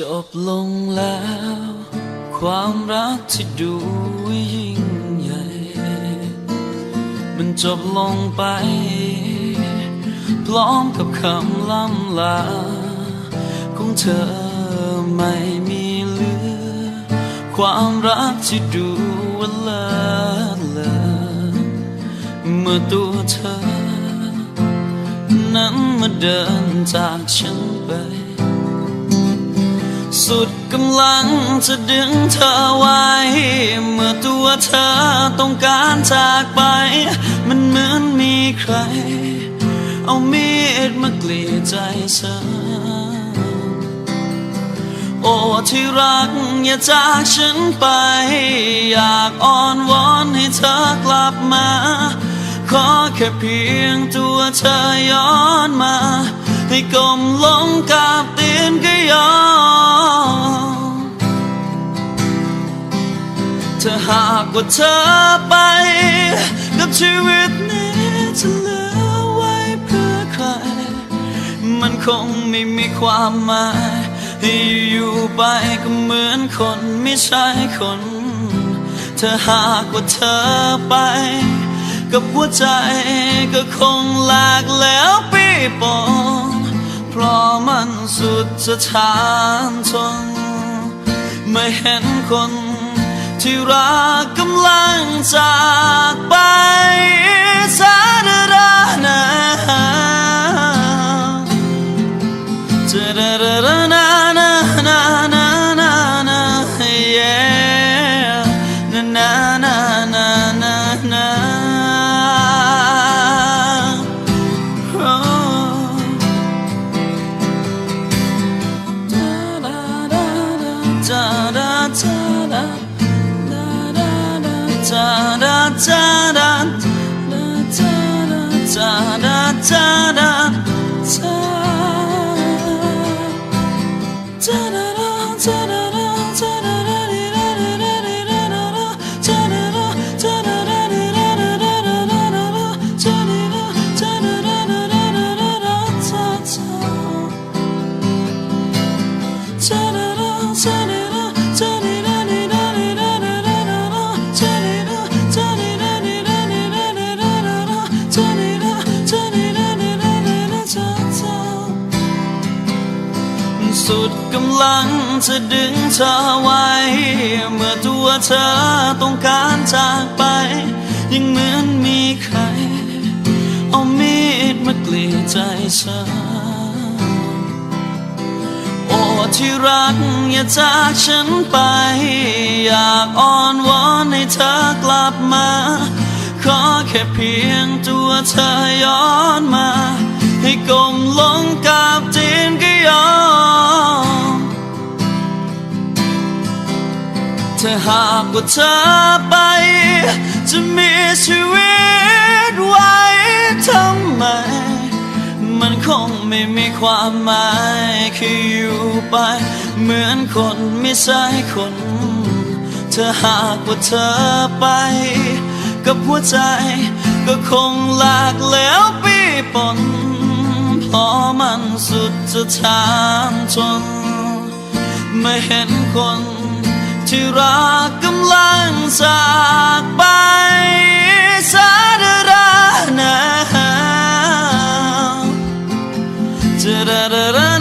จบลงแล้ว ความรักที่ดูยิ่งใหญ่ มันจบลงไป พร้อมกับคำล่ำลา ของเธอไม่มีเหลือ ความรักที่ดูว่าเลิศเลอเมื่อตัวเธอ นั้นมาเดินจากฉันไป สุดกำลังจะดึงเธอไว้ เมื่อตัวเธอต้องการจากไป มันเหมือนมีใคร เอามีดมากรีดใจเธอ โอ้ที่รักอย่าจากฉันไป อยากอ้อนวอนให้เธอกลับมา ขอแค่เพียงตัวเธอย้อนมา ให้กลมลงกับาหากว่าเธอไป กับชีวิตนี้จะเหลือไว้เพื่อใคร มันคงไม่มีความหมายให้อยู่ไปก็เหมือนคนไม่ใช่คนถ้าหากว่าเธอไป กับหัวใจก็คงหลากแล้วปีปองเพราะมันสุดสถานทนไม่เห็นคน ที่รักกำลังจากไป สุดกำลังจะดึงเธอไว้ เมื่อตัวเธอต้องการจากไป ยังเหมือนมีใคร เอามีดมากรีดใจฉันโอ้ที่รักอย่าจากฉันไป อยากอ้อนวอนให้เธอกลับมา ขอแค่เพียงตัวเธอย้อนมา ให้กลมลงกับตีนก็ ยอมถ้าหากว่าเธอไป จะมีชีวิตไว้ทำไม มันคงไม่มีความหมายแค่อยู่ไป เหมือนคนไม่ใช่คนถ้าหากว่าเธอไป กับหัวใจ ก็คงหลากแล้วปีปน เพราะมันสุดจะทานทน ไม่เห็นคนที่รักกำลังจากไปสาดารานาจะดาดาระ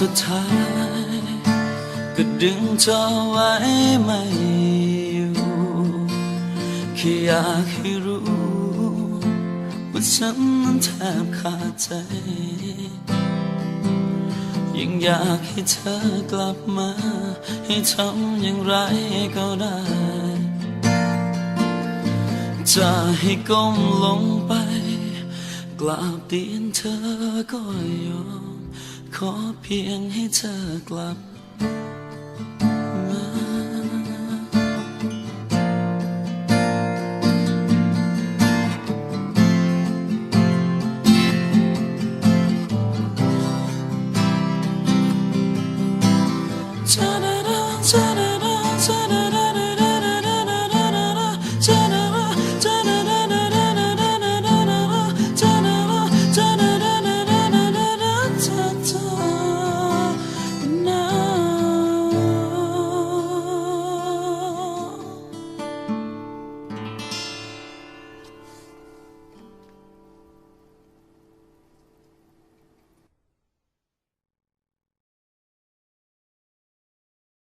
สุดท้าย ก็ดึงเธอไว้ไม่อยู่แค่อยากให้รู้ว่าฉันนั้นแทบขาดใจ ยังอยากให้เธอกลับมา ให้ทำอย่างไรก็ได้ จะให้ก้มลงไป กราบตีนเธอก็ยอม ขอเพียงให้เธอกลับมา